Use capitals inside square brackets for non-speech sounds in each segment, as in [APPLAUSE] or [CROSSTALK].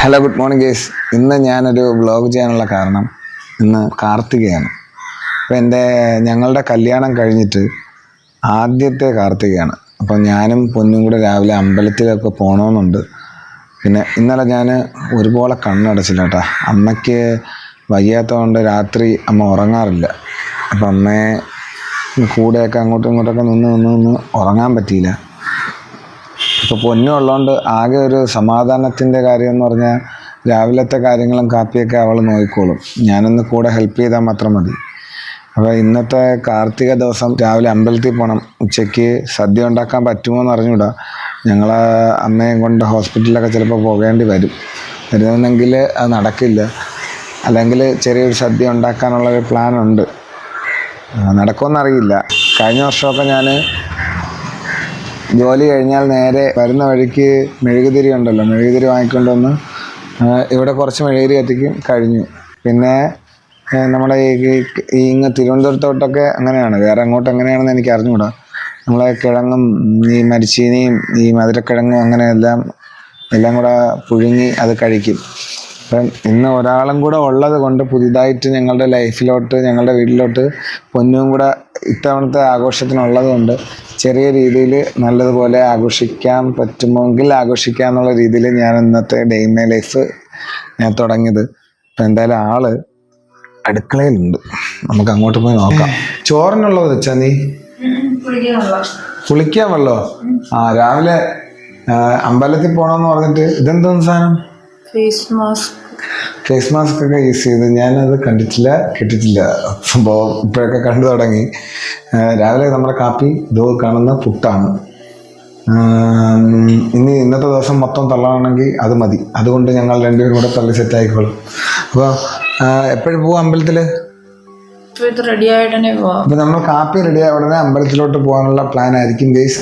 Hello good morning guys ഇന്ന് ഞാനൊരു vlog ചെയ്യാനുള്ള കാരണം ഇന്ന് കാർത്തികയാണ്. അപ്പോൾ എന്റെ ഞങ്ങളുടെ കല്യാണം കഴിഞ്ഞിട്ട് ആദ്യത്തെ കാർത്തികയാണ്. അപ്പോൾ ഞാനും പൊന്നും കൂടെ രാവിലെ അമ്പലത്തിലൊക്കെ പോകണമെന്നുണ്ട് പിന്നെ ഇന്നലെ ഞാൻ ഒരുപോലെ കണ്ണടച്ചില്ല കേട്ടോ. അമ്മയ്ക്ക് വയ്യാത്തതുകൊണ്ട് രാത്രി അമ്മ ഉറങ്ങാറില്ല. അപ്പം അമ്മയെ കൂടെയൊക്കെ അങ്ങോട്ടും ഇങ്ങോട്ടൊക്കെ നിന്ന് നിന്ന് നിന്ന് ഉറങ്ങാൻ പറ്റിയില്ല. ഇപ്പോൾ പൊന്നുള്ളതുകൊണ്ട് ആകെ ഒരു സമാധാനത്തിന്റെ കാര്യം എന്ന് പറഞ്ഞാൽ രാവിലത്തെ കാര്യങ്ങളും കാപ്പിയൊക്കെ അവൾ നോക്കിക്കോളും. ഞാനൊന്ന് കൂടെ ഹെൽപ്പ് ചെയ്താൽ മാത്രം മതി. അപ്പോൾ ഇന്നത്തെ കാർത്തിക ദിവസം രാവിലെ അമ്പലത്തിൽ പോകണം ഉച്ചയ്ക്ക് സദ്യ ഉണ്ടാക്കാൻ പറ്റുമോ എന്ന് അറിഞ്ഞൂടാ. ഞങ്ങൾ അമ്മയും കൊണ്ട് ഹോസ്പിറ്റലിലൊക്കെ ചിലപ്പോൾ പോകേണ്ടി വരും. വരുന്നെങ്കിൽ അത് നടക്കില്ല. അല്ലെങ്കിൽ ചെറിയൊരു സദ്യ ഉണ്ടാക്കാനുള്ള ഒരു പ്ലാൻ ഉണ്ട്. നടക്കുമെന്നറിയില്ല കഴിഞ്ഞ വർഷമൊക്കെ ഞാൻ ജോലി കഴിഞ്ഞാൽ നേരെ വരുന്ന വഴിക്ക് മെഴുകുതിരി ഉണ്ടല്ലോ. മെഴുകുതിരി വാങ്ങിക്കൊണ്ട് വന്ന് ഇവിടെ കുറച്ച് മെഴുകുതിരി കത്തിക്കും. കഴിഞ്ഞു. പിന്നെ നമ്മുടെ ഈ ഇങ്ങ് തിരുവനന്തപുരത്തോട്ടൊക്കെ അങ്ങനെയാണ്. വേറെ അങ്ങോട്ട് എങ്ങനെയാണെന്ന് എനിക്ക് അറിഞ്ഞുകൂടാ. നമ്മളെ കിഴങ്ങും ഈ മരിച്ചീനിയും ഈ മധുരക്കിഴങ്ങും അങ്ങനെ എല്ലാം എല്ലാം കൂടെ പുഴുങ്ങി അത് കഴിക്കും. അപ്പം ഇന്ന് ഒരാളും കൂടെ ഉള്ളത് കൊണ്ട് പുതിയതായിട്ട് ഞങ്ങളുടെ ലൈഫിലോട്ട് ഞങ്ങളുടെ വീട്ടിലോട്ട് പൊന്നും കൂടെ ഇത്തവണത്തെ ആഘോഷത്തിനുള്ളത് കൊണ്ട് ചെറിയ രീതിയിൽ നല്ലതുപോലെ ആഘോഷിക്കാൻ പറ്റുമെങ്കിൽ ആഘോഷിക്കാം എന്നുള്ള രീതിയിൽ ഞാൻ ഇന്നത്തെ ഡേ ലൈഫ് ഞാൻ തുടങ്ങിയത്. അപ്പം എന്തായാലും ആൾ അടുക്കളയിലുണ്ട്. നമുക്ക് അങ്ങോട്ട് പോയി നോക്കാം. ചോറിനുള്ളത് വെച്ചാ നീ? കുളിക്കാൻ വെള്ളോ? ആ രാവിലെ അമ്പലത്തിൽ പോകണമെന്ന് പറഞ്ഞിട്ട് ഇതെന്തോന്ന് സാധനം? ഫേസ് മാസ്ക് ഫേസ് മാസ്ക് ഒക്കെ യൂസ് ചെയ്ത് ഞാനത് കണ്ടിട്ടില്ല കിട്ടിട്ടില്ല. സംഭവം ഇപ്പോഴൊക്കെ കണ്ടു തുടങ്ങി. രാവിലെ നമ്മുടെ കാപ്പി ഇതോ കാണുന്ന പുട്ടാണ്. ഇനി ഇന്നത്തെ ദിവസം മൊത്തം തള്ളണമെങ്കിൽ അത് മതി. അതുകൊണ്ട് ഞങ്ങൾ രണ്ടുപേരും കൂടെ തള്ളി സെറ്റ് ആയിക്കോളും. അപ്പോൾ എപ്പോഴും പോവാം അമ്പലത്തിൽ റെഡി അപ്പോൾ നമ്മൾ കാപ്പി റെഡിയായ ഉടനെ അമ്പലത്തിലോട്ട് പോകാനുള്ള പ്ലാൻ ആയിരിക്കും ഗേസ്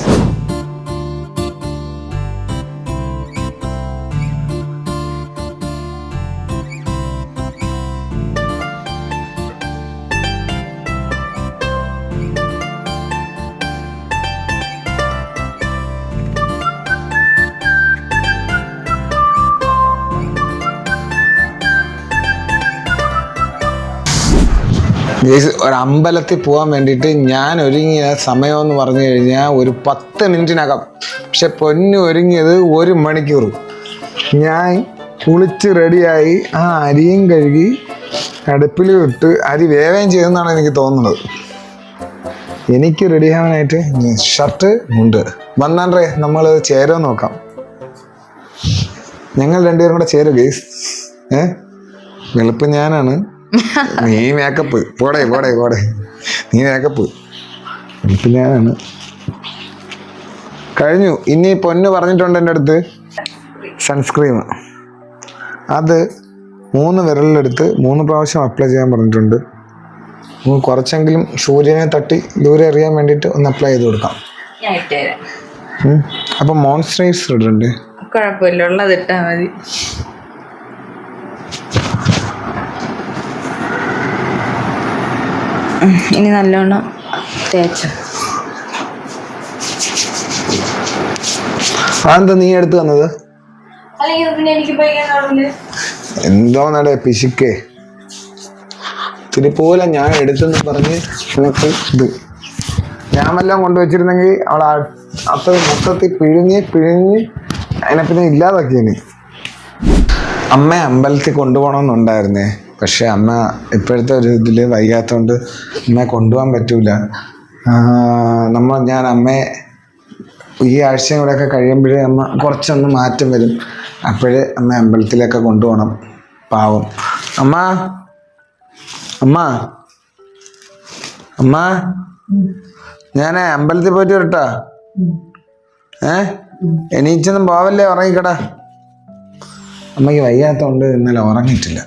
ഒരു അമ്പലത്തിൽ പോകാൻ വേണ്ടിയിട്ട് ഞാൻ ഒരുങ്ങിയ സമയം എന്ന് പറഞ്ഞു കഴിഞ്ഞാൽ ഒരു പത്ത് മിനിറ്റിനകം. പക്ഷെ പൊന്ന് ഒരുങ്ങിയത് ഒരു മണിക്കൂർ. ഞാൻ കുളിച്ച് റെഡിയായി ആ അരിയും കഴുകി അടുപ്പിൽ ഇട്ട് അരി വേവേം ചെയ്തെന്നാണ് എനിക്ക് തോന്നുന്നത്. എനിക്ക് റെഡി ആവാനായിട്ട് ഷർട്ട് ഉണ്ട്. വന്നാണ്ടേ നമ്മൾ ചേരോ നോക്കാം. ഞങ്ങൾ രണ്ടുപേരും കൂടെ ചേരും ഗേസ് ഏ? വെളുപ്പ് ഞാനാണ്. നീ മേക്കപ്പ് പോടെ പോടെ പോടെ. നീ മേക്കപ്പ് ഞാനാണ്. കഴിഞ്ഞു. ഇനി പൊന്ന് പറഞ്ഞിട്ടുണ്ട് എന്റെ അടുത്ത്. സൺസ്ക്രീം അത് മൂന്ന് വിരലിലെടുത്ത് മൂന്ന് പ്രാവശ്യം അപ്ലൈ ചെയ്യാൻ പറഞ്ഞിട്ടുണ്ട്. കുറച്ചെങ്കിലും സൂര്യനെ തട്ടി ദൂരെ അറിയാൻ വേണ്ടിയിട്ട് ഒന്ന് അപ്ലൈ ചെയ്ത് കൊടുക്കാം. അപ്പൊ മോൺസ്റ്ററൈസർ ഇടുന്നുണ്ട് കുഴപ്പമില്ല. ഉള്ളത് ഇട്ടാ മതി. ഇനി നല്ലോണം തേച്ചു. അതെന്താ നീ എടുത്തു തന്നത്? എന്തോന്നടെ പിശുക്കേ. തിരിപ്പോലെ ഞാൻ എടുത്തെന്ന് പറഞ്ഞ് നിനക്ക് ഇത്. ഞാൻ വല്ലതും കൊണ്ടുവച്ചിരുന്നെങ്കിൽ അവൾ അത്ര മൊത്തത്തിൽ പിഴിഞ്ഞ് പിഴിഞ്ഞ് അതിനെ പിന്നെ ഇല്ലാതാക്കിയേ അമ്മ അമ്പലത്തിൽ കൊണ്ടുപോകണമെന്നുണ്ടായിരുന്നേ. പക്ഷെ അമ്മ ഇപ്പോഴത്തെ ഒരു ഇതിൽ വൈകാത്തതുകൊണ്ട് അമ്മയെ കൊണ്ടുപോകാൻ പറ്റൂല. നമ്മൾ ഞാൻ അമ്മയെ ഈ ആഴ്ചയും കൂടെ ഒക്കെ കഴിയുമ്പോഴേ അമ്മ കുറച്ചൊന്ന് മാറ്റം വരും. അപ്പോഴേ അമ്മ അമ്പലത്തിലൊക്കെ കൊണ്ടുപോകണം. പാവം. അമ്മ. അമ്മ. അമ്മ. ഞാൻ അമ്പലത്തിൽ പോയിട്ട് വരട്ടാ. ഏ? എണീച്ചൊന്നും പോവല്ലേ? ഉറങ്ങിക്കടാ. അമ്മയ്ക്ക് വയ്യാത്തതുകൊണ്ട് ഇന്നലെ ഉറങ്ങിയിട്ടില്ല.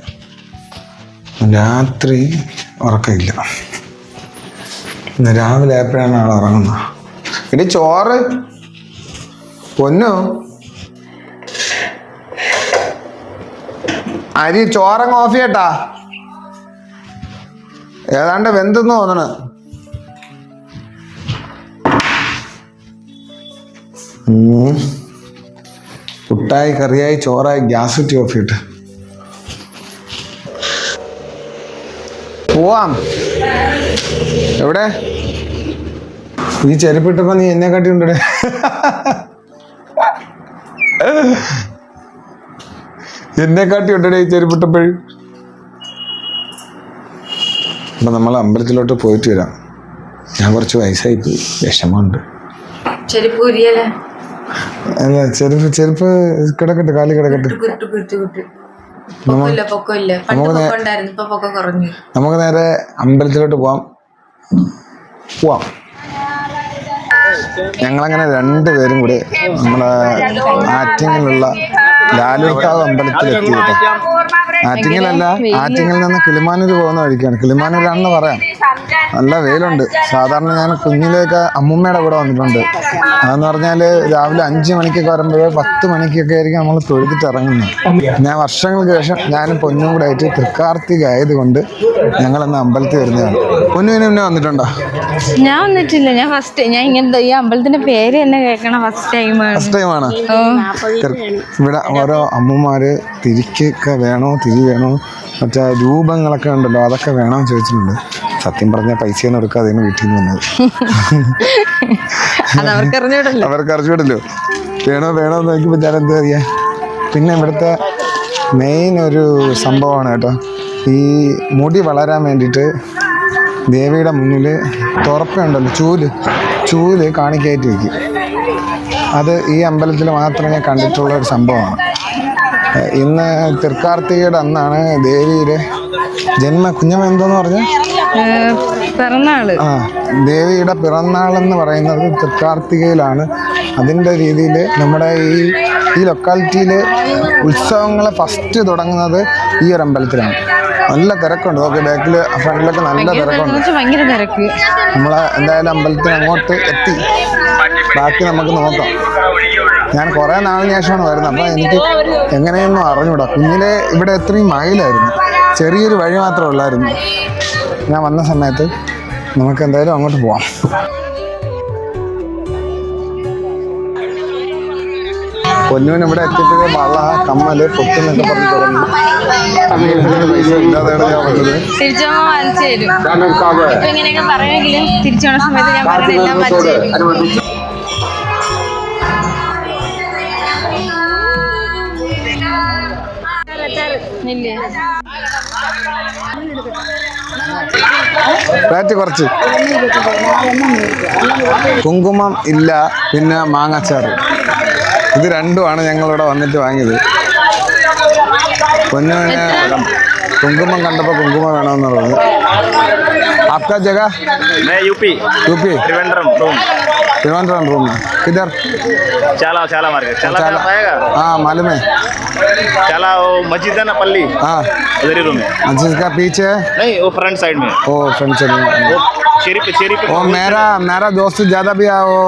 രാത്രി ഉറക്കമില്ല. രാവിലെ എപ്പോഴാണ് ആൾ ഉറങ്ങുന്നത്. ഇനി ചോറ്. പൊന്നു? അരി ചോറങ്ങ് ഓഫ് ചെയ്യട്ടാ. ഏതാണ്ട് വെന്തെന്ന് തോന്നണ്. പുട്ടായി കറിയായി ചോറായി ഗ്യാസ് കുറ്റി ഓഫ് ചെയ്തിട്ട് പോവാം. എവിടെ? ഈ ചെരുപ്പിട്ടപ്പോ നീ എന്നെ കാട്ടി ഉണ്ടേ എന്നെ കാട്ടി ഉണ്ടേ ഈ ചെരുപ്പിട്ടപ്പോഴും. അപ്പൊ നമ്മൾ അമ്പലത്തിലോട്ട് പോയിട്ട് വരാം. ഞാൻ കുറച്ച് വയസ്സായി പോയി. വിഷമമുണ്ട്. ചെരുപ്പ് അല്ല ചെരുപ്പ് കിടക്കട്ടെ കാലി കിടക്കട്ടെ. നമുക്ക് നേ- പൊക്കം ഉണ്ടായിരുന്നു ഇപ്പൊ പൊക്കം കുറഞ്ഞു. നമുക്ക് നേരെ അമ്പലത്തിലോട്ട് പോവാം. പോവാം. ഞങ്ങളങ്ങനെ രണ്ടുപേരും കൂടി നമ്മളെ ആറ്റിങ്ങിലുള്ള ലാലുക്കാവ് അമ്പലത്തിൽ എത്തി കേട്ടോ ആറ്റിങ്ങിലല്ല ആറ്റിങ്ങിൽ നിന്ന് കിളിമാനൂർ പോകുന്ന വഴിക്കാണ്. കിളിമാനൂരാണെന്ന് പറയാം. നല്ല വെയിലുണ്ട്. സാധാരണ ഞാൻ കുഞ്ഞിലേക്ക് അമ്മൂമ്മയുടെ കൂടെ വന്നിട്ടുണ്ട്. അതെന്ന് പറഞ്ഞാൽ രാവിലെ അഞ്ച് മണിക്കൊക്കെ വരുമ്പോഴേ പത്ത് മണിക്കൊക്കെ ആയിരിക്കും നമ്മൾ തൊഴുതിട്ട് ഇറങ്ങുന്നത്. ഞാൻ വർഷങ്ങൾക്ക് ശേഷം ഞാനും പൊന്നും കൂടെ ആയിട്ട് തൃക്കാർത്തിക ആയതുകൊണ്ട് ഞങ്ങളന്ന് അമ്പലത്തിൽ വരുന്നതാണ്. പൊന്നുവിന് പിന്നെ വന്നിട്ടുണ്ടോ? ഞാൻ വന്നിട്ടില്ല. ഞാൻ ഫസ്റ്റ് ഞാൻ ഇങ്ങനത്തെ ഈ അമ്പലത്തിന്റെ പേര് തന്നെ കേൾക്കണ ഫസ്റ്റ് ടൈമാണ് ഫസ്റ്റ് ടൈമാണ് ഇവിടെ ഓരോ അമ്മമാര് തിരിക്കൊക്കെ വേണോ തിരി വേണോ മറ്റേ രൂപങ്ങളൊക്കെ ഉണ്ടല്ലോ അതൊക്കെ വേണോ ചോദിച്ചിട്ടുണ്ട്. സത്യം പറഞ്ഞാൽ പൈസയൊന്നും എടുക്കാതെയാണ് വീട്ടിൽ നിന്ന് വന്നത്. [LAUGHS] അവർക്ക് അറിഞ്ഞൂടല്ലോ. വേണോ വേണോ എന്ന് നോക്കിയപ്പോൾ ഞാൻ എന്താ അറിയാ പിന്നെ ഇവിടുത്തെ മെയിൻ ഒരു സംഭവമാണ് കേട്ടോ. ഈ മുടി വളരാൻ വേണ്ടിയിട്ട് ദേവിയുടെ മുന്നിൽ തുറപ്പുണ്ടല്ലോ ചൂൽ. ചൂൽ കാണിക്കായിട്ട് വയ്ക്കും അത് ഈ അമ്പലത്തിൽ മാത്രമേ കണ്ടിട്ടുള്ള ഒരു സംഭവമാണ്. ഇന്ന് തൃക്കാർത്തികയുടെ അന്നാണ് ദേവിയുടെ ജന്മ കുഞ്ഞമ്മ എന്തോന്ന് പറഞ്ഞു? പിറന്നാൾ. ആ ദേവിയുടെ പിറന്നാളെന്ന് പറയുന്നത് തൃക്കാർത്തികയിലാണ്. അതിന്റെ രീതിയിൽ നമ്മുടെ ഈ ഈ ലൊക്കാലിറ്റിയിൽ ഉത്സവങ്ങൾ ഫസ്റ്റ് തുടങ്ങുന്നത് ഈ ഒരു അമ്പലത്തിലാണ്. നല്ല തിരക്കുണ്ട്. ഓക്കെ ബാക്കിൽ ഫ്രണ്ടിലൊക്കെ നല്ല തിരക്കുണ്ട്. നമ്മൾ എന്തായാലും അമ്പലത്തിന് അങ്ങോട്ട് എത്തി. ബാക്കി നമുക്ക് നോക്കാം. ഞാൻ കുറേ നാളിന് ശേഷമാണ് വരുന്നത്. അപ്പോൾ എനിക്ക് എങ്ങനെയൊന്നും അറിഞ്ഞൂടാ. കുഞ്ഞിലെ ഇവിടെ എത്രയും മയിലായിരുന്നു. ചെറിയൊരു വഴി മാത്രമേ ഉള്ളായിരുന്നു. ഞാൻ വന്ന സമയത്ത് നമുക്ക് എന്തായാലും അങ്ങോട്ട് പോവാം. പൊന്നുവൻ ഇവിടെ എത്തിയിട്ട് വള കമ്മൽ പൊട്ടുന്നൊക്കെ പറഞ്ഞു തുടങ്ങി. പൈസ ഇല്ലാതെയാണ് ഞാൻ വന്നത്. തിരിച്ചോമ്മ വാങ്ങിച്ചു തരും. ഇപ്പൊ ഇങ്ങനെയൊക്കെ പറയുമെങ്കിലും തിരിച്ചോണ സമയത്ത് ഞാൻ പറഞ്ഞ റേറ്റ് കുറച്ച്. കുങ്കുമം ഇല്ല പിന്നെ മാങ്ങാച്ചാറ്. ഇത് രണ്ടുമാണ് ഞങ്ങളിവിടെ വന്നിട്ട് വാങ്ങിയത്. പൊന്നുവിന് കുങ്കുമം കണ്ടപ്പോൾ കുങ്കുമം വേണമെന്ന് പറഞ്ഞു आपका जगह? मैं UP. UP? Trivandrum room Trivandrum room में किधर? चाला चाला मार्केट चाला चाला। आएगा हाँ मालूम है। चाला वो मस्जिद है ना पल्ली? हाँ। उधर ही। रूम है जिसका पीछे है? नहीं वो फ्रंट साइड में। वो फ्रंट से वो चेरी पे चेरी पे वो मेरा मेरा दोस्त ज़्यादा भी है वो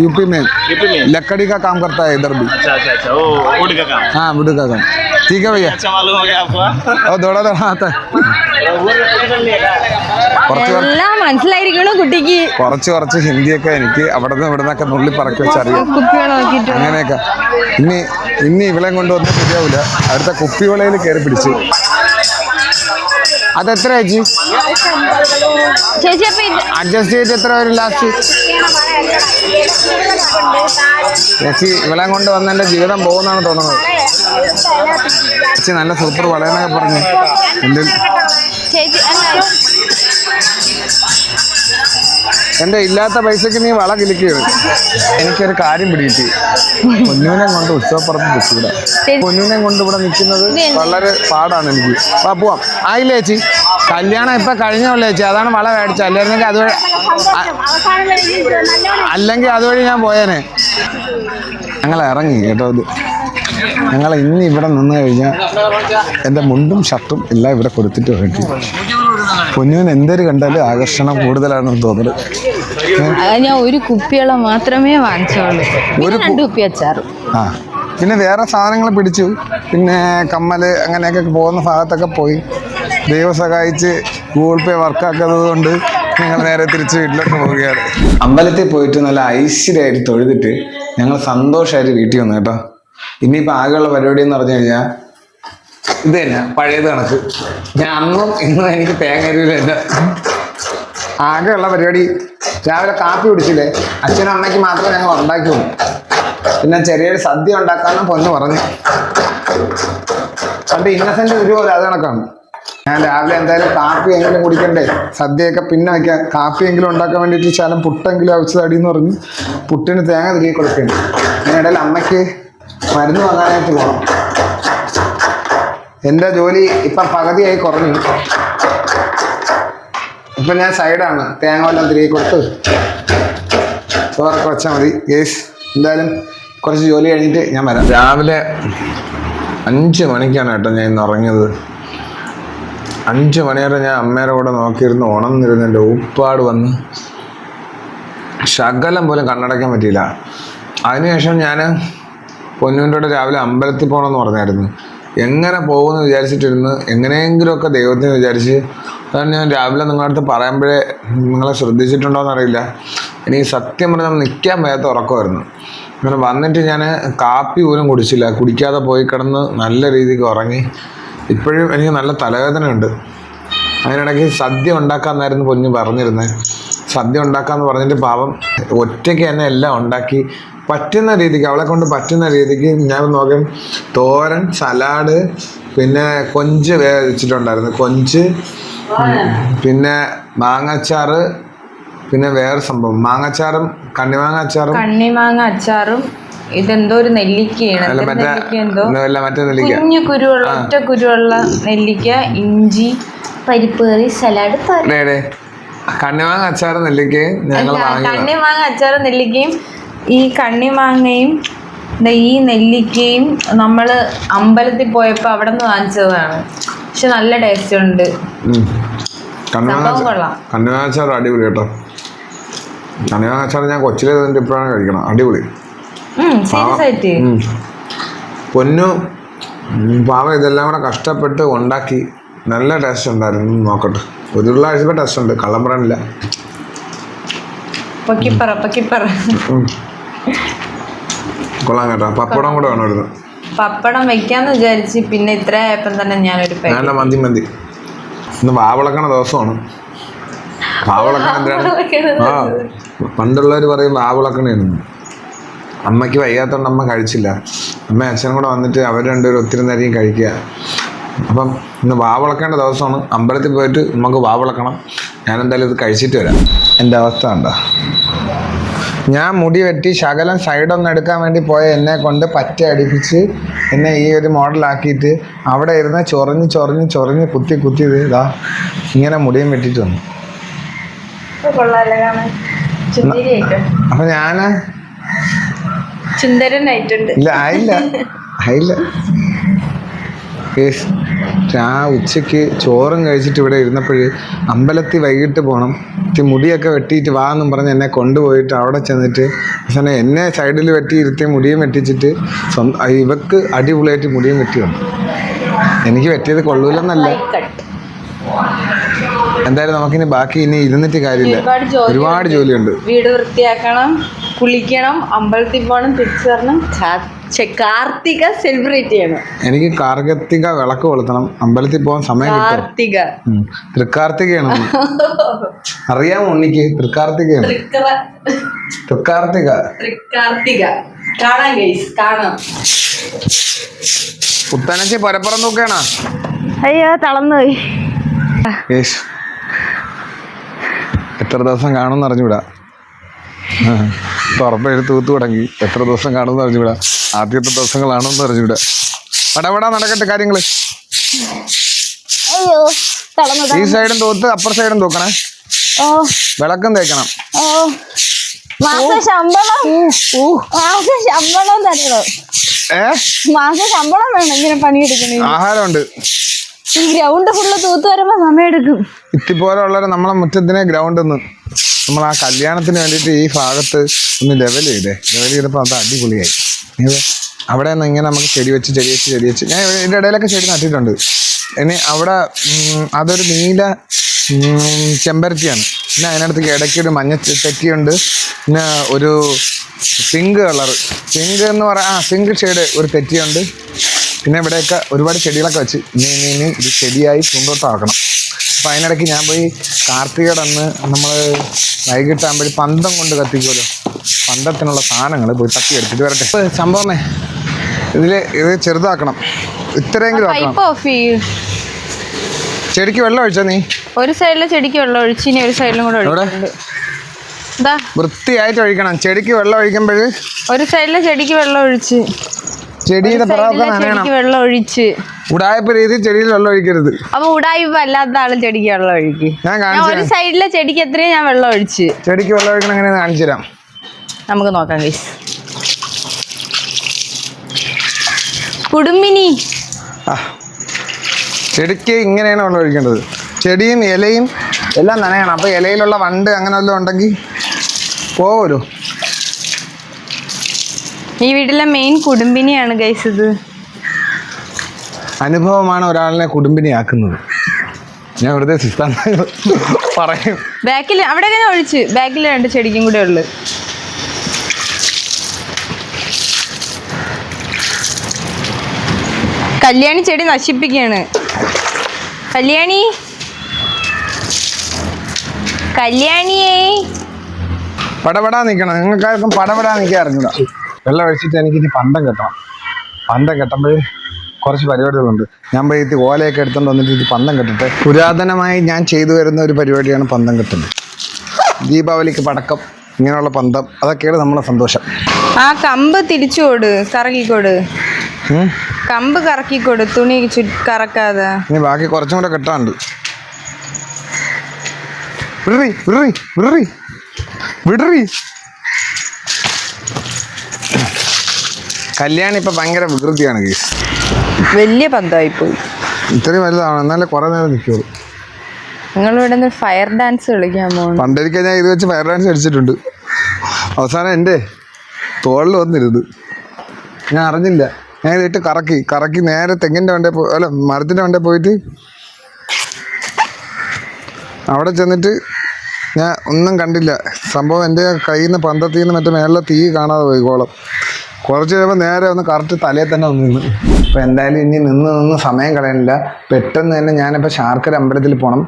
यूपी में। यूपी में? लकड़ी का काम करता है इधर भी। अच्छा अच्छा अच्छा वो वुड का काम। हाँ बुढ़ू का काम। ठीक है भैया। अच्छा मालूम हो गया आपको। और दौड़ा दौड़ा आता है। എല്ലാം മനസ്സിലായിരിക്കണോ കുട്ടിക്ക്. കുറച്ച് കുറച്ച് ഹിന്ദിയൊക്കെ എനിക്ക് അവിടെ നിന്ന് ഇവിടെ നിന്നൊക്കെ നുള്ളി പറക്കി വെച്ചറിയാം. അങ്ങനെയൊക്കെ. ഇനി ഇനി ഇവളെ കൊണ്ടുവന്ന് ശരിയാവില്ല അടുത്ത കുപ്പിവളയിൽ കയറി പിടിച്ച്. അതെത്ര ചേച്ചി? അഡ്ജസ്റ്റ് ചെയ്ത് എത്ര വരും ലാസ്റ്റ് ചേച്ചി ഇവളെ കൊണ്ട് വന്ന എന്റെ ജീവിതം പോകുന്നാണ് തോന്നുന്നത്. ചേച്ചി നല്ല സൂപ്പർ വളയെന്നൊക്കെ പറഞ്ഞു. എന്തെങ്കിലും എന്റെ ഇല്ലാത്ത പൈസക്ക് നീ വള കിളിക്കുകയാണ് എനിക്കൊരു കാര്യം പിടിയിട്ട് പൊന്നൂനെ കൊണ്ട് ഉത്സവപ്പുറത്ത് നിൽക്കൂടെ പൊന്നൂനെ കൊണ്ട് ഇവിടെ നിൽക്കുന്നത് വളരെ പാടാണ് എനിക്ക്. അപ്പൊ പോവാം. ആയില്ലേ ചേച്ചി? കല്യാണം ഇപ്പൊ കഴിഞ്ഞല്ലേ ചേച്ചി? അതാണ് വള മേടിച്ചത്. അല്ലായിരുന്നെങ്കിൽ അതുവഴി അല്ലെങ്കിൽ അതുവഴി ഞാൻ പോയേനെ. ഞങ്ങൾ ഇറങ്ങി കേട്ടോ ഇത്. ഞങ്ങൾ ഇന്ന് ഇവിടെ നിന്ന് കഴിഞ്ഞാൽ എന്റെ മുണ്ടും ഷർട്ടും എല്ലാം ഇവിടെ കൊടുത്തിട്ട് വേണ്ടി കുഞ്ഞുവിന് എന്തൊരു കണ്ടാലും ആകർഷണം കൂടുതലാണെന്ന് തോന്നുന്നത് ഞാൻ ഒരു കുപ്പിയോളം മാത്രമേ വാങ്ങിച്ചോളൂ. ഒരു രണ്ട് കുപ്പി അച്ചാറും. ആ പിന്നെ വേറെ സാധനങ്ങൾ പിടിച്ചു. പിന്നെ കമ്മൽ അങ്ങനെയൊക്കെ പോകുന്ന ഭാഗത്തൊക്കെ പോയി. ദൈവം സഹായിച്ച് ഗൂഗിൾ പേ വർക്കാക്കുന്നത് കൊണ്ട് ഞങ്ങൾ നേരെ തിരിച്ച് വീട്ടിലൊക്കെ പോവുകയാണ്. അമ്പലത്തിൽ പോയിട്ട് നല്ല ഐശ്വര്യമായിട്ട് തൊഴുതിട്ട് ഞങ്ങൾ സന്തോഷമായിട്ട് വീട്ടിൽ വന്നു കേട്ടോ. ഇനിയിപ്പോൾ ആകെയുള്ള പരിപാടി എന്ന് പറഞ്ഞു കഴിഞ്ഞാൽ ഇത് തന്നെ പഴയത് കണക്ക്. ഞാൻ അന്നും ഇന്നും എനിക്ക് തേങ്ങ അരിയില്ല ആകെയുള്ള പരിപാടി രാവിലെ കാപ്പി കുടിച്ചില്ലേ? അച്ഛനും അമ്മയ്ക്ക് മാത്രമേ ഞങ്ങൾ ഉണ്ടാക്കിയുള്ളൂ. പിന്നെ ചെറിയൊരു സദ്യ ഉണ്ടാക്കാനും പൊന്ന് പറഞ്ഞു. പണ്ട് ഇന്നസെന്റ് ഒരുപോലെ അത് കണക്കാണ്. ഞാൻ രാവിലെ എന്തായാലും കാപ്പി എങ്കിലും കുടിക്കണ്ടേ? സദ്യയൊക്കെ പിന്നെ വയ്ക്കാം. കാപ്പി എങ്കിലും ഉണ്ടാക്കാൻ വേണ്ടിയിട്ട് ശാലം പുട്ടെങ്കിലും അവിച്ചതടി എന്ന് പറഞ്ഞ് പുട്ടിന് തേങ്ങ തിരികെ കൊടുക്കേണ്ടി. അതിനിടയിൽ അമ്മയ്ക്ക് മരുന്ന് വാങ്ങാനായിട്ട് പോകണം എന്റെ ജോലി ഇപ്പം പകുതിയായി കുറഞ്ഞു. ഇപ്പം ഞാൻ സൈഡാണ്. തേങ്ങ വല്ലതും തിരികെ കൊടുത്ത് ചോറൊക്കെ വെച്ചാൽ മതി. കേസ് എന്തായാലും കുറച്ച് ജോലി കഴിഞ്ഞിട്ട് ഞാൻ വരാം. രാവിലെ അഞ്ച് മണിക്കാണ് കേട്ടോ ഞാൻ ഇന്ന് ഉറങ്ങിയത്. അഞ്ച് മണിവരെ ഞാൻ അമ്മേടെ കൂടെ നോക്കിയിരുന്ന് ഉണർന്നിരുന്ന് എന്റെ ഊപ്പാട് വന്ന് ശകലം പോലും കണ്ണടയ്ക്കാൻ പറ്റിയില്ല. അതിനുശേഷം ഞാൻ പൊന്നുവിന്റെ രാവിലെ അമ്പലത്തിൽ പോകണമെന്ന് പറഞ്ഞായിരുന്നു. എങ്ങനെ പോകുമെന്ന് വിചാരിച്ചിട്ടിരുന്ന്. എങ്ങനെയെങ്കിലുമൊക്കെ ദൈവത്തിന് വിചാരിച്ച്. അതാണ് ഞാൻ രാവിലെ നിങ്ങളുടെ അടുത്ത് പറയുമ്പോഴേ നിങ്ങളെ ശ്രദ്ധിച്ചിട്ടുണ്ടോയെന്ന് അറിയില്ല എനിക്ക് സത്യം പറഞ്ഞാൽ നിൽക്കാൻ വയ്യാത്ത ഉറക്കമായിരുന്നു. അങ്ങനെ വന്നിട്ട് ഞാൻ കാപ്പി പോലും കുടിച്ചില്ല. കുടിക്കാതെ പോയി കിടന്ന് നല്ല രീതിക്ക് ഉറങ്ങി. ഇപ്പോഴും എനിക്ക് നല്ല തലവേദനയുണ്ട്. അതിനിടയ്ക്ക് സദ്യ ഉണ്ടാക്കാമെന്നായിരുന്നു പൊന്നു പറഞ്ഞിരുന്നത്. സദ്യ ഉണ്ടാക്കാമെന്ന് പറഞ്ഞിട്ട് പാവം ഒറ്റയ്ക്ക് തന്നെ എല്ലാം ഉണ്ടാക്കി. പറ്റുന്ന രീതിക്ക് അവളെ കൊണ്ട് പറ്റുന്ന രീതിക്ക് ഞാൻ നോക്കാം തോരൻ സലാഡ് പിന്നെ കൊഞ്ച് വെച്ചിട്ടുണ്ടായിരുന്നു കൊഞ്ച് പിന്നെ മാങ്ങാച്ചാറ് പിന്നെ വേറെ സംഭവം. മാങ്ങാച്ചാറും കണ്ണിമാങ്ങ അച്ചാറും. കണ്ണിമാങ്ങ അച്ചാറും ഇതെന്തോ ഒരു നെല്ലിക്കയാണ്. മറ്റേ നെല്ലിക്ക കുഞ്ഞു കുരുവുള്ള ഒറ്റ കുരുവുള്ള നെല്ലിക്ക ഇഞ്ചി പരിപ്പ് കറി സലാഡ് കണ്ണിമാങ്ങ അച്ചാറും നെല്ലിക്കയും ഞങ്ങൾ കണ്ണിമാങ്ങ അച്ചാറും നെല്ലിക്കയും ഈ കണ്ണിമാങ്ങയും ഈ നെല്ലിക്കയും നമ്മൾ അമ്പലത്തിൽ പോയപ്പോൾ അവിടെ നിന്ന് വാങ്ങിച്ചതാണ്. പക്ഷെ നല്ല ടേസ്റ്റ് ഉണ്ട്. കണ്ണിമാങ്ങ സംഭവം കൊള്ളാം. കണ്ണിമാങ്ങ അച്ചാർ അടിപൊളി കേട്ടോ. കണ്ണിമാങ്ങാച്ചാർ ഞാൻ കൊച്ചിലെ തന്നെ ഇപ്പോഴാണ് കഴിക്കണം അടിപൊളി. പൊന്നു പാവ ഇതെല്ലാം കൂടെ കഷ്ടപ്പെട്ട് ഉണ്ടാക്കി നല്ല ടേസ്റ്റ് ഉണ്ടായിരുന്നു നോക്കട്ടെ. ഒരു ആഴ്ച ടേസ്റ്റ് ഉണ്ട്. കള്ളം പറയാനില്ല പൊക്കിപ്പറ പൊക്കിപ്പറ. ഉം. കൊള്ളാം കേട്ടോ. പപ്പടം കൂടെ വേണമായിരുന്നു പപ്പടം വെക്കാന്ന് വിചാരിച്ച് പിന്നെ ഇത്ര ആയപ്പം തന്നെ ഞാനൊരു വേണ്ട മന്തി മന്തി. ഇന്ന് വാവിളക്കണ ദിവസമാണ്. വാവിളക്കണ എന്തിനാണ്? ആ പണ്ടുള്ളവർ പറയും വാവളക്കണയാണ് അമ്മയ്ക്ക് വയ്യാത്തതുകൊണ്ട് അമ്മ കഴിച്ചില്ല. അമ്മ അച്ഛനും കൂടെ വന്നിട്ട് അവർ രണ്ടുപേരും ഒത്തിരി നേരം കഴിക്കുക. അപ്പം ഇന്ന് വാവിളക്കേണ്ട ദിവസമാണ്. അമ്പലത്തിൽ പോയിട്ട് നമുക്ക് വാവിളക്കണം ഞാൻ എന്തായാലും ഇത് കഴിച്ചിട്ട് വരാം. എന്റെ അവസ്ഥ ഉണ്ടോ ഞാൻ മുടി വെട്ടി ശകലം സൈഡൊന്നും എടുക്കാൻ വേണ്ടി പോയ എന്നെ കൊണ്ട് പറ്റ അടിപ്പിച്ച് എന്നെ ഈ ഒരു മോഡലാക്കിയിട്ട് അവിടെ ഇരുന്ന് ചൊറിഞ്ഞ് ചൊറിഞ്ഞ് ചൊറിഞ്ഞ് കുത്തി കുത്തി ഇത് ഇങ്ങനെ മുടിയും വെട്ടിട്ട് വന്നു. അപ്പൊ ഞാൻ ഇല്ല ആയില്ല ആയില്ല. ആ ഉച്ചയ്ക്ക് ചോറും കഴിച്ചിട്ട് ഇവിടെ ഇരുന്നപ്പോൾ അമ്പലത്തിൽ വൈകിട്ട് പോകണം ഇത്തിരി മുടിയൊക്കെ വെട്ടിയിട്ട് വാ എന്നും പറഞ്ഞ് എന്നെ കൊണ്ടുപോയിട്ട് അവിടെ ചെന്നിട്ട് അവസാനം എന്നെ സൈഡിൽ വെട്ടി ഇരുത്തി മുടിയും വെട്ടിച്ചിട്ട് സ്വന്തം ഇവക്ക് അടിപൊളിയായിട്ട് മുടിയും വെട്ടി വന്നു. എനിക്ക് വെട്ടിയത് കൊള്ളൂലെന്നല്ല. എന്തായാലും നമുക്കിനി ബാക്കി ഇനി ഇരുന്നിട്ട് കാര്യമില്ല. ഒരുപാട് ജോലി ഒരുപാട് ജോലിയുണ്ട്. വീട് വൃത്തിയാക്കണം കുളിക്കണം അമ്പലത്തിൽ പോകണം തിരിച്ചു വരണം കാർത്തിക സെലിബ്രേറ്റ് ചെയ്യണം എനിക്ക് കാർഗത്തിക വിളക്ക് കൊളുത്തണം. അമ്പലത്തിൽ പോകാൻ സമയം കാർത്തിക. തൃക്കാർത്തികയാണ്. [LAUGHS] അറിയാമോ ഉണ്ണിക്ക്? തൃക്കാർത്തികയാണ്. തൃക്കാർത്തിക. തൃക്കാർത്തിക. കാണാം ഗൈസ് കാണാം. പുത്തനച്ചി പരപ്പുറം നോക്കണ അയ്യോ തളർന്നുപോയി എത്ര ദിവസം കാണുമെന്ന് അറിഞ്ഞുവിടാ ഉറപ്പായിട്ട് തൂത്ത് തുടങ്ങി. എത്ര ദിവസം കാണുമെന്ന് അറിഞ്ഞുവിടാ ആദ്യത്തെ ദിവസങ്ങളാണെന്ന് അറിഞ്ഞുവിടാ പടപടാ നടക്കട്ടെ കാര്യങ്ങൾ. തളർന്നു ഈ സൈഡും തൂത്ത് അപ്പർ സൈഡും തൂക്കണേ. വിളക്കം തേക്കണം. മാസ ശമ്പളം. മാസ ശമ്പളം തരണം. ഏ? മാസ ശമ്പളം വേണം ഇങ്ങനെ പണിയെടുക്കണേ. ആഹാരമുണ്ട്. ഈ ഗ്രൗണ്ട് ഫുള്ള് തൂത്ത് വരുമ്പോ സമയം എടുക്കും. ഇത്തിപ്പോലെ ഉള്ളവരെ നമ്മളെ മുറ്റത്തിനെ ഗ്രൗണ്ട് ഒന്ന് നമ്മൾ ആ കല്യാണത്തിന് വേണ്ടിയിട്ട് ഈ ഭാഗത്ത് ഒന്ന് ലെവൽ ചെയ്തേ. ലെവൽ ചെയ്തപ്പോൾ അത് അടിപൊളിയായി. അവിടെ നിന്ന് ഇങ്ങനെ നമുക്ക് ചെടി വെച്ച് ചെടി വെച്ച് ചെടി വെച്ച്. ഞാൻ ഇതിന്റെ ഇടയിലൊക്കെ ചെടി നട്ടിട്ടുണ്ട്. ഇനി അവിടെ അതൊരു നീല ചെമ്പരത്തിയാണ്. പിന്നെ അതിനടുത്ത് ഇടയ്ക്ക് ഒരു മഞ്ഞ തെറ്റിയുണ്ട് പിന്നെ ഒരു പിങ്ക് കളർ പിങ്ക് എന്ന് പറയാം ആ പിങ്ക് ഷെയ്ഡ് ഒരു തെറ്റിയുണ്ട്. പിന്നെ ഇവിടെയൊക്കെ ഒരുപാട് ചെടികളൊക്കെ വെച്ച് ഇനി ഇനി ഇനി ഇത് ചെടിയായി പൂന്തോട്ടമാക്കണം. അപ്പോൾ അതിനിടയ്ക്ക് ഞാൻ പോയി കാർത്തികയുടെ അന്ന് നമ്മൾ വൈകിട്ടാകുമ്പോൾ പന്തം കൊണ്ട് കത്തിക്കുമല്ലോ. പന്തത്തിനുള്ള സാധനങ്ങൾ പോയി തട്ടി എടുത്തിട്ട് വരട്ടെ. ഇപ്പോൾ സംഭവമേ ഇതിൽ ഇത് ചെറുതാക്കണം. ഇത്രയെങ്കിലും ആക്കണം. ചെടിക്ക് വെള്ളം ഒഴിച്ചോ നീ? ഒരു സൈഡിലെ ചെടിക്ക് വെള്ളം ഒഴിച്ച് ഇനി ഒരു സൈഡിലും കൂടെ വൃത്തിയായിട്ട് ഒഴിക്കണം. ചെടിക്ക് വെള്ളം ഒഴിക്കുമ്പോൾ ഒരു സൈഡിലെ ചെടിക്ക് വെള്ളം ഒഴിച്ച്. ചെടിയുടെ ചെടിക്ക് വെള്ളം ഒഴിച്ച്. ഉടായ്പ രീതി ചെടിയിൽ വെള്ളം ഒഴിക്കരുത്. അപ്പൊ ഉടായ്പ അല്ലാത്ത ആൾ ചെടിക്ക് വെള്ളം ഒഴിക്ക്. ഞാൻ ഒരു സൈഡിലെ ചെടിക്ക് എത്രയും ഞാൻ വെള്ളം ഒഴിച്ച്. ചെടിക്ക് വെള്ളം ഒഴിക്കണം അങ്ങനെ കാണിച്ചു തരാം. നമുക്ക് നോക്കാം ഗൈസ് കുടുംബിനി. ചെടിക്ക് ഇങ്ങനെയാണ് വെള്ളം ഒഴിക്കേണ്ടത്. ചെടിയും ഇലയും എല്ലാം നനയണം. അപ്പോൾ ഇലയിലുള്ള വണ്ട് അങ്ങനെ വല്ലതും ഉണ്ടെങ്കിൽ പോവുമല്ലോ ഈ വീട്ടിലെ മെയിൻ കുടുംബിനിയാണ് ഗൈസ് ഇത്. അനുഭവമാണ് ഒരാളിനെ കുടുംബിനിയാക്കുന്നത്. ഞാൻ വെറുതെ പറയും. ബാക്കിൽ അവിടെ ഞാൻ ഒഴിച്ച്? ബാക്കിൽ രണ്ട് ചെടിക്കും കൂടെ ഉള്ളു. കല്യാണി ചെടി നശിപ്പിക്കുകയാണ്. കല്യാണി? കല്യാണിയേ. പടപടാ നിൽക്കണം നിങ്ങൾക്കാർക്കും പടപടാ നിൽക്കാൻ അറിഞ്ഞൂടാ. വെള്ളം ഒഴിച്ചിട്ട് എനിക്ക് ഇനി പന്തം കെട്ടണം. പന്തം കെട്ടുമ്പോൾ കുറച്ച് പരിപാടികളുണ്ട്. ഞാൻ പോയി ഇത് ഓലയൊക്കെ എടുത്തുകൊണ്ട് വന്നിട്ട് ഇത് പന്തം കെട്ടിട്ട് പുരാതനമായി ഞാൻ ചെയ്തു വരുന്ന ഒരു പരിപാടിയാണ് പന്തം കെട്ടുന്നത് ദീപാവലിക്ക് പടക്കം ഇങ്ങനെയുള്ള പന്തം അതൊക്കെയാണ് നമ്മളെ സന്തോഷം. ആ കമ്പ് തിരിച്ചുകൊട് കറക്കിക്കൊട്. കമ്പ് കറക്കിക്കൊട് തുണി കറക്കാതെ. ഇനി ബാക്കി കുറച്ചും കൂടെ കെട്ടാണ്ട് വിടറി വിടറി വിടറി. വിടറി. കല്യാണി ഇപ്പൊ ഭയങ്കര വികൃതിയാണ് കേസ് വലിയ പന്തായി പോയി ഇത്രയും വലുതാണ് എന്നാലും കുറെ നേരം നിൽക്കുള്ളൂ നിങ്ങൾ ഇവിടെ നിന്ന് ഫയർ ഡാൻസ് കളിക്കാൻ പോകണം പണ്ടൊരിക്കൽ ഞാൻ ഇത് വെച്ച് ഫയർ ഡാൻസ് കളിച്ചിട്ടുണ്ട്. അവസാനം എന്റെ തോളിൽ വന്നിരുന്നു. ഞാൻ അറിഞ്ഞില്ല. ഞാൻ ഇതിട്ട് കറക്കി കറക്കി നേരെ തെങ്ങിന്റെ വണ്ടേ പോ അല്ല മരത്തിന്റെ വണ്ടേ പോയിട്ട് അവിടെ ചെന്നിട്ട് ഞാൻ ഒന്നും കണ്ടില്ല. സംഭവം എന്റെ കയ്യിൽ നിന്ന് പന്തത്തിൽ നിന്ന് മറ്റേ മേളിലെ തീ കാണാതെ പോയി കോളം കുറച്ച് കഴിയുമ്പോൾ നേരെ ഒന്ന് കറക്റ്റ് തലയിൽ തന്നെ ഒന്ന് നിന്ന്. അപ്പോൾ എന്തായാലും ഇനി നിന്ന് നിന്ന് സമയം കളയണില്ല. പെട്ടെന്ന് തന്നെ ഞാനിപ്പോൾ ശാർക്കര അമ്പലത്തിൽ പോകണം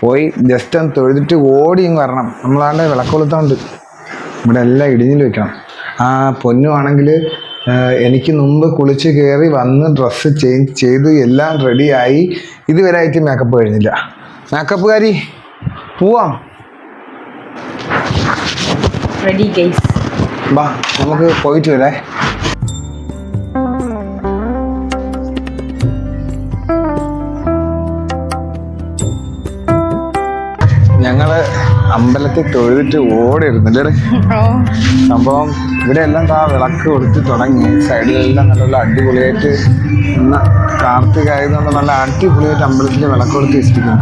പോയി ജസ്റ്റ് ഒന്ന് തൊഴുതിട്ട് ഓടിയും ഇങ്ങ് വരണം. നമ്മളാണ്ട് വിളക്കൊളുത്തോണ്ട്. ഇവിടെ എല്ലാം ഇടിഞ്ഞിൽ വെക്കണം. ആ പൊന്നുവാണെങ്കിൽ എനിക്ക് മുമ്പ് കുളിച്ച് കയറി വന്ന് ഡ്രസ്സ് ചേഞ്ച് ചെയ്ത് എല്ലാം റെഡിയായി ഇതുവരെ ആയിട്ട് മേക്കപ്പ് കഴിഞ്ഞില്ല. മേക്കപ്പുകാരി പോവാം. റെഡി ഗൈസ് ബാ നമുക്ക് പോയിട്ട് വരാം. അമ്പലത്തിൽ തൊഴുതിട്ട് ഓടിയിരുന്നില്ലേ സംഭവം ഇവിടെ എല്ലാം ആ വിളക്ക് കൊടുത്ത് തുടങ്ങി. സൈഡിലെല്ലാം നല്ല അടിപൊളിയായിട്ട് ഇന്ന് കാർത്തിക ആയതുകൊണ്ട് നല്ല അടിപൊളിയായിട്ട് അമ്പലത്തിൽ വിളക്ക് കൊടുത്ത് വെച്ചിരിക്കുന്നു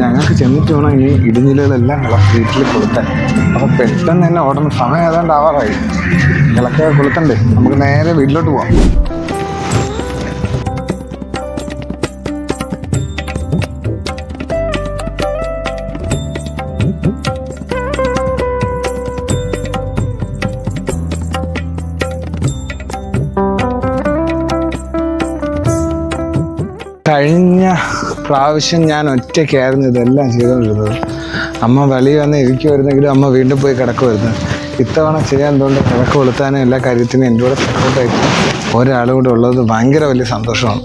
ഞങ്ങൾക്ക് ചെന്നിട്ട് വേണം ഇനി ഇടിഞ്ഞിലുകളെല്ലാം വിളക്ക് വീട്ടിൽ കൊളുത്താൻ അപ്പോൾ പെട്ടെന്ന് തന്നെ ഓടണം. സമയം ഏതാണ്ട് ആവാറായി വിളക്ക് കൊളുത്തണ്ടേ. നമുക്ക് നേരെ വീട്ടിലോട്ട് പോവാം. പ്രാവശ്യം ഞാൻ ഒറ്റയ്ക്കായിരുന്നു ഇതെല്ലാം ചെയ്തുകൊണ്ടിരുന്നത്. അമ്മ വലിയ വന്ന് ഇരിക്കുമായിരുന്നെങ്കിലും അമ്മ വീണ്ടും പോയി കിടക്കുമായിരുന്നു ഇത്തവണ ചെയ്യാൻ തോന്നുന്നു കിടക്ക് കൊളുത്താനും എല്ലാ കാര്യത്തിനും എന്റെ കൂടെ സപ്പോർട്ടായിട്ട് ഒരാളും കൂടെ ഉള്ളത് ഭയങ്കര വലിയ സന്തോഷമാണ്.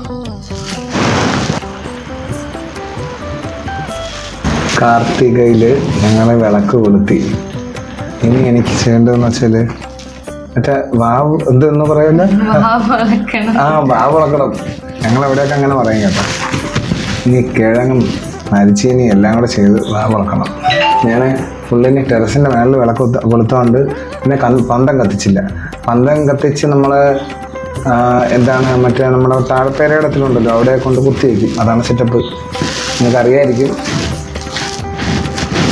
കാർത്തികയിൽ ഞങ്ങൾ വിളക്ക് കൊളുത്തി. ഇനി എനിക്ക് ചെയ്യേണ്ടതെന്ന് വെച്ചാൽ മറ്റേ വാവ് എന്തെന്ന് പറയല്ലേ? ആ വാവ് വിളക്കണം. ഞങ്ങൾ എവിടെയൊക്കെ അങ്ങനെ പറയും കേട്ടോ. ഇനി കിഴങ്ങും മരിച്ചീനി എല്ലാം കൂടെ ചെയ്ത് വിളക്കണം ഞാൻ ഫുള്ളിന് ടെറസിന്റെ മേളിൽ വിളക്ക് കൊത്ത കൊളുത്തോണ്ട് പിന്നെ കൺ പന്തം കത്തിച്ചില്ല. പന്തം കത്തിച്ച് നമ്മൾ എന്താണ് മറ്റേ നമ്മുടെ താഴത്തേരയിടത്തിലുണ്ടല്ലോ അവിടെ കൊണ്ട് കുത്തി വയ്ക്കും അതാണ് സെറ്റപ്പ് നിങ്ങൾക്ക് അറിയായിരിക്കും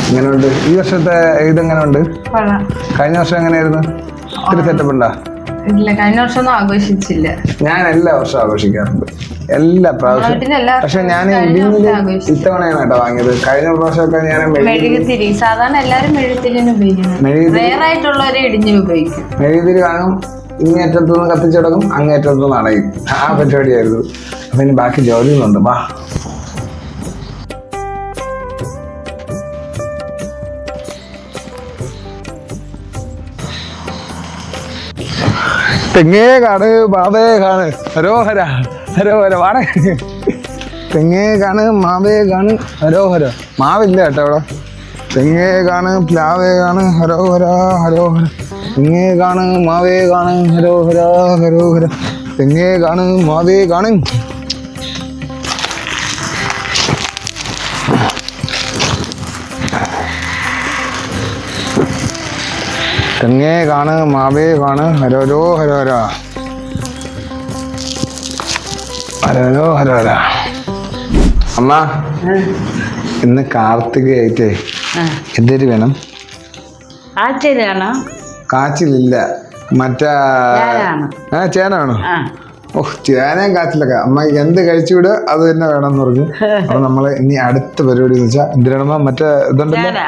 ഇങ്ങനെയുണ്ട് ഈ വർഷത്തെ ഇതെങ്ങനെയുണ്ട് കഴിഞ്ഞ വർഷം എങ്ങനെയായിരുന്നു? ഇത്തിരി സെറ്റപ്പ് ഉണ്ടാ? ഇല്ല കഴിഞ്ഞ വർഷം ഒന്നും ആഘോഷിച്ചില്ല. ഞാൻ എല്ലാ വർഷവും ആഘോഷിക്കാറുണ്ട്. എല്ലാ പ്രാവശ്യം. പക്ഷെ ഞാൻ ഇത്തവണയാണ് കേട്ടോ വാങ്ങിയത്. കഴിഞ്ഞ പ്രാവശ്യമൊക്കെ ഞാൻ മെഴുകുതിരി. സാധാരണ എല്ലാരും മെഴുകുതിരിയാണ് ഉപയോഗിക്കുന്നത്. മെഴുകുതിരി ഇടിഞ്ഞു ഉപയോഗിക്കും. മെഴുകുതിരി വാങ്ങും ഇങ്ങേറ്റത്തു നിന്ന് കത്തിച്ചടക്കും അങ്ങേറ്റത്തു നിന്ന് അടയും ആ പരിപാടിയായിരുന്നു. അപ്പൊ ഇനി ബാക്കി ജോലികളുണ്ട്. വാ. തെങ്ങേ കാണ് മാവേ കാണ് ഹരോഹര ഹരോഹര വാട മാവേ കാണ് ഹരോഹര. മാവില്ല കേട്ടോ അവിടെ. തെങ്ങേ കാണ് പ്ലാവേ കാണ് ഹരോഹര ഹരോഹര. തെങ്ങേ കാണ് മാവേ കാണ് ഹരോഹര ഹരോഹര. തെങ്ങേ കാണ് തെങ്ങേ കാണ് മാവേ കാണ് ഹരോരോ ഹരോര ഹരോരോ ഹരോര അമ്മ ഇന്ന് കാർത്തികയായിട്ടേ. എന്തൊരു വേണം? കാച്ചിലില്ല മറ്റേ. ആ ചേനാണോ. ഓ ചേനയും കാച്ചിലൊക്കെ അമ്മ എന്ത് കഴിച്ചുവിട് അത് തന്നെ വേണമെന്ന് പറഞ്ഞു. [LAUGHS] അപ്പൊ നമ്മൾ ഇനി അടുത്ത പരിപാടി എന്ന് വെച്ചാൽ എന്തിനാണമ്മ മറ്റേ ഇതുണ്ടല്ലോ. ചേന.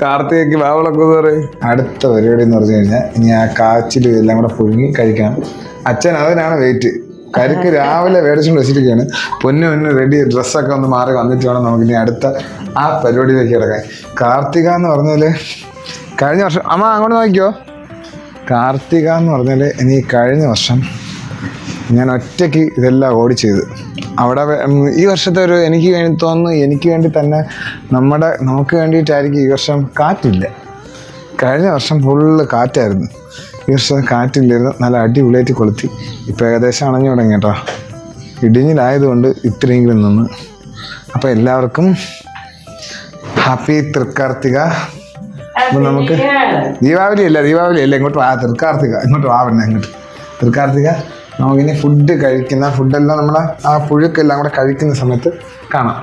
കാർത്തികയ്ക്ക് വാവളൊക്കെ പറയും. അടുത്ത പരിപാടി എന്ന് പറഞ്ഞു കഴിഞ്ഞാൽ ഇനി ആ കാച്ചിൽ എല്ലാം കൂടെ പുഴുങ്ങി കഴിക്കണം. അച്ഛൻ അതിനാണ് വെയിറ്റ് കരിക്ക് രാവിലെ മേടിച്ചുകൊണ്ട് വെച്ചിരിക്കുകയാണ് പൊന്നു പൊന്നു റെഡി ഡ്രസ്സൊക്കെ ഒന്ന് മാറി വന്നിട്ട് വേണം നമുക്ക് ഇനി അടുത്ത ആ പരിപാടിയിലേക്ക് കിടക്കാൻ. കാർത്തിക എന്ന് പറഞ്ഞാൽ കഴിഞ്ഞ വർഷം അമ്മ അങ്ങോട്ട് നോക്കിയോ കാർത്തിക എന്ന് പറഞ്ഞാൽ ഇനി കഴിഞ്ഞ വർഷം ഞാൻ ഒറ്റയ്ക്ക് ഇതെല്ലാം ഓടി ചെയ്ത് അവിടെ ഈ വർഷത്തെ ഒരു എനിക്ക് വേണ്ടി തോന്നുന്നു എനിക്ക് വേണ്ടി തന്നെ നമ്മുടെ നമുക്ക് വേണ്ടിയിട്ടായിരിക്കും ഈ വർഷം കാറ്റില്ല. കഴിഞ്ഞ വർഷം ഫുള്ള് കാറ്റായിരുന്നു. ഈ വർഷം കാറ്റില്ലായിരുന്നു നല്ല അടിപൊളിയായിട്ട് കൊളുത്തി. ഇപ്പം ഏകദേശം അണഞ്ഞു തുടങ്ങി കേട്ടോ. ഇടിഞ്ഞിലായതുകൊണ്ട് ഇത്രയെങ്കിലും നിന്ന്. അപ്പോൾ എല്ലാവർക്കും ഹാപ്പി തൃക്കാർത്തിക. അപ്പം നമുക്ക് ദീപാവലി അല്ല ദീപാവലി അല്ല ഇങ്ങോട്ട് വാ തൃക്കാർത്തിക. ഇങ്ങോട്ട് വാ പിന്നെ അങ്ങോട്ട്. തൃക്കാർത്തിക. നമുക്കിനി ഫുഡ് കഴിക്കുന്ന ഫുഡെല്ലാം നമ്മളെ ആ പുഴുക്കെല്ലാം കൂടെ കഴിക്കുന്ന സമയത്ത് കാണാം.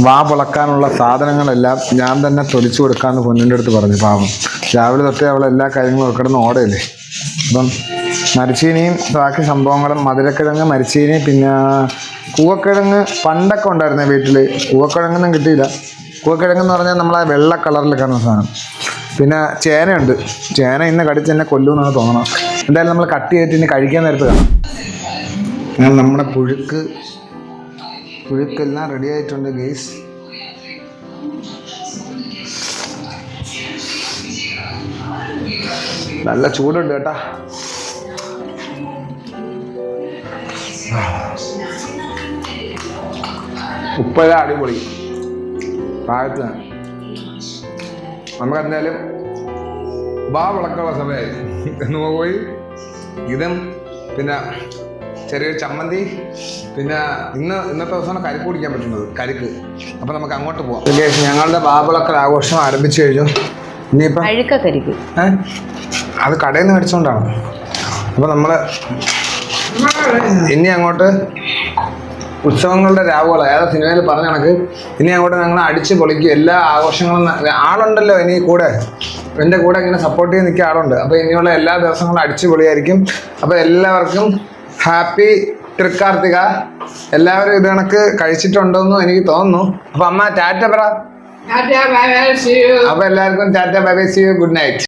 വാ പൊളക്കാനുള്ള സാധനങ്ങളെല്ലാം ഞാൻ തന്നെ തൊലിച്ചു കൊടുക്കാമെന്ന് പൊന്നിന്റെ അടുത്ത് പറഞ്ഞു പാവം. രാവിലെ തൊട്ടേ അവൾ എല്ലാ കാര്യങ്ങളും കിടന്ന് ഓടയില്ലേ? അപ്പം മരിച്ചീനിയും ബാക്കി സംഭവങ്ങളും മധുരക്കിഴങ്ങ് മരിച്ചീനി പിന്നെ കൂവക്കിഴങ്ങ് പണ്ടൊക്കെ ഉണ്ടായിരുന്നേ വീട്ടിൽ കൂവക്കിഴങ്ങൊന്നും കിട്ടിയില്ല. കൂവക്കിഴങ്ങ് എന്ന് പറഞ്ഞാൽ നമ്മളെ വെള്ള കളറിൽ കാണുന്ന സാധനം. പിന്നെ ചേനയുണ്ട്. ചേന ഇന്ന് കടിച്ച് എന്നെ കൊല്ലുമെന്നാണ് തോന്നണം എന്തായാലും നമ്മൾ കട്ട് ചെയ്തിട്ട് ഇനി കഴിക്കാൻ നേരത്ത് കാണാം. അങ്ങനെ നമ്മുടെ പുഴുക്ക് പുഴുക്കെല്ലാം റെഡി ആയിട്ടുണ്ട് ഗെയ്സ് നല്ല ചൂടുണ്ട് കേട്ടാ. ഉപ്പഴ അടിപൊളി. പാകത്തിന് നമുക്ക് എന്തായാലും വാ വിളക്കുള്ള സമയമായി. എന്ന് പോയി. ഇതും പിന്നെ ചെറിയൊരു ചമ്മന്തി. പിന്നെ ഇന്ന് ഇന്നത്തെ ദിവസമാണ് കരിക്ക് കുടിക്കാൻ പറ്റുന്നത്. കരിക്ക്. അപ്പം നമുക്ക് അങ്ങോട്ട് പോവാം. ഞങ്ങളുടെ വാവിളക്കൽ ആഘോഷം ആരംഭിച്ചു കഴിഞ്ഞു. ഇനിയിപ്പം കരിക്ക്? അത് കടയിൽ നിന്ന് മേടിച്ചോണ്ടാണ്. അപ്പം നമ്മൾ ഇനി അങ്ങോട്ട് ഉത്സവങ്ങളുടെ രാവുകൾ ഏതാ സിനിമയിൽ പറഞ്ഞ കണക്ക്? ഇനി അങ്ങോട്ട് ഞങ്ങൾ അടിച്ച് പൊളിക്കും. എല്ലാ ആഘോഷങ്ങളും ആളുണ്ടല്ലോ ഇനി കൂടെ. എന്റെ കൂടെ ഇങ്ങനെ സപ്പോർട്ട് ചെയ്ത് നിൽക്കുക ആളുണ്ട്. അപ്പോൾ ഇനിയുള്ള എല്ലാ ദിവസങ്ങളും അടിച്ച് പൊളിയായിരിക്കും. അപ്പോൾ എല്ലാവർക്കും ഹാപ്പി തൃക്കാർത്തിക. എല്ലാവരും ഇത് കണക്ക് കഴിച്ചിട്ടുണ്ടോയെന്നും എനിക്ക് തോന്നുന്നു. അപ്പോൾ അമ്മ ടാറ്റ പറ. അപ്പോൾ എല്ലാവർക്കും tata bye bye see you good night.